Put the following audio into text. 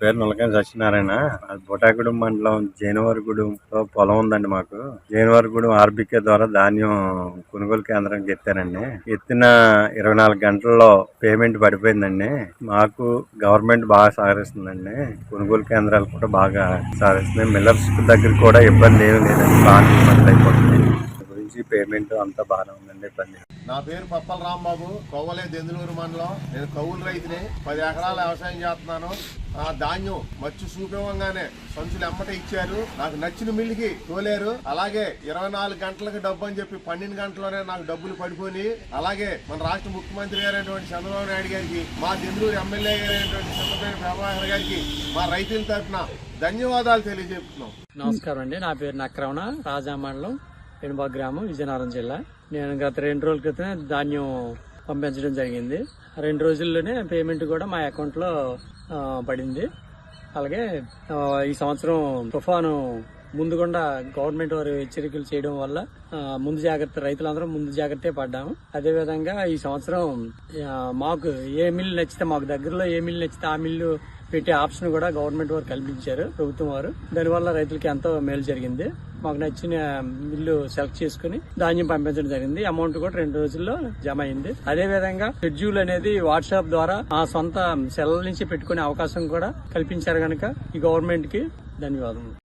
పేరు నులకం సత్యనారాయణ. అది బుటాగూడెం మండలం జైనవరగూడెంలో పొలం ఉందండి మాకు. జైనవరగూడెం ఆర్బికే ద్వారా ధాన్యం కొనుగోలు కేంద్రానికి ఎత్తారండి. ఎత్తిన ఇరవై నాలుగు గంటల్లో పేమెంట్ పడిపోయిందండి. మాకు గవర్నమెంట్ బాగా సహకరిస్తుందండి. కొనుగోలు కేంద్రాలు కూడా బాగా సహకరిస్తున్నాయి. మిల్లర్స్ దగ్గర కూడా ఇబ్బంది ఏమీ లేదండి. బాగా ఇబ్బంది అయిపోతుంది గురించి పేమెంట్ అంతా బాగానే ఉందండి ఇబ్బంది. నా పేరు పప్పల రాంబాబు కొవ్వలే దెందులూరు మండలం. నేను కౌలు రైతుని పది ఎకరాల వ్యవసాయం చేస్తున్నాను. ఆ ధాన్యం మచ్చు చూపివ్వగానే సంచులు ఎమ్మట ఇచ్చారు. నాకు నచ్చిన మిల్లుకి తోలేరు. అలాగే ఇరవై నాలుగు గంటలకు డబ్బు అని చెప్పి పన్నెండు గంటల్లోనే నాకు డబ్బులు పడిపోయి అలాగే మన రాష్ట్ర ముఖ్యమంత్రి గారైనటువంటి చంద్రబాబు నాయుడు గారికి మా దెందులూరు ఎమ్మెల్యే గారైనటువంటి చంద్రబాబు ప్రభాకర్ గారికి మా రైతుల తరఫున ధన్యవాదాలు తెలియజెప్తున్నాం. నమస్కారం అండి. నా పేరు నక్రమణ రాజా మండలం. పెనుబాగ్ గ్రామం విజయనగరం జిల్లా. నేను గత రెండు రోజుల క్రితమే ధాన్యం పంపించడం జరిగింది. ఆ రెండు రోజుల్లోనే పేమెంట్ కూడా మా అకౌంట్లో పడింది. అలాగే ఈ సంవత్సరం తుఫాను ముందుగుండా గవర్నమెంట్ వారు హెచ్చరికలు చేయడం వల్ల ముందు జాగ్రత్త రైతులందరం ముందు జాగ్రత్త పడ్డాము. అదేవిధంగా ఈ సంవత్సరం మాకు ఏ మిల్లు నచ్చితే మాకు దగ్గరలో ఏ మిల్లు నచ్చితే ఆ మిల్లు పెట్టే ఆప్షన్ కూడా గవర్నమెంట్ వారు కల్పించారు ప్రభుత్వం వారు. దానివల్ల రైతులకి ఎంతో మేలు జరిగింది. మాకు నచ్చిన మిల్లు సెలెక్ట్ చేసుకుని ధాన్యం పంపించడం జరిగింది. అమౌంట్ కూడా రెండు రోజుల్లో జమ అయింది. అదే విధంగా షెడ్యూల్ అనేది వాట్సాప్ ద్వారా ఆ సొంత సెల్ నుంచి పెట్టుకునే అవకాశం కూడా కల్పించారు కనుక ఈ గవర్నమెంట్కి ధన్యవాదములు.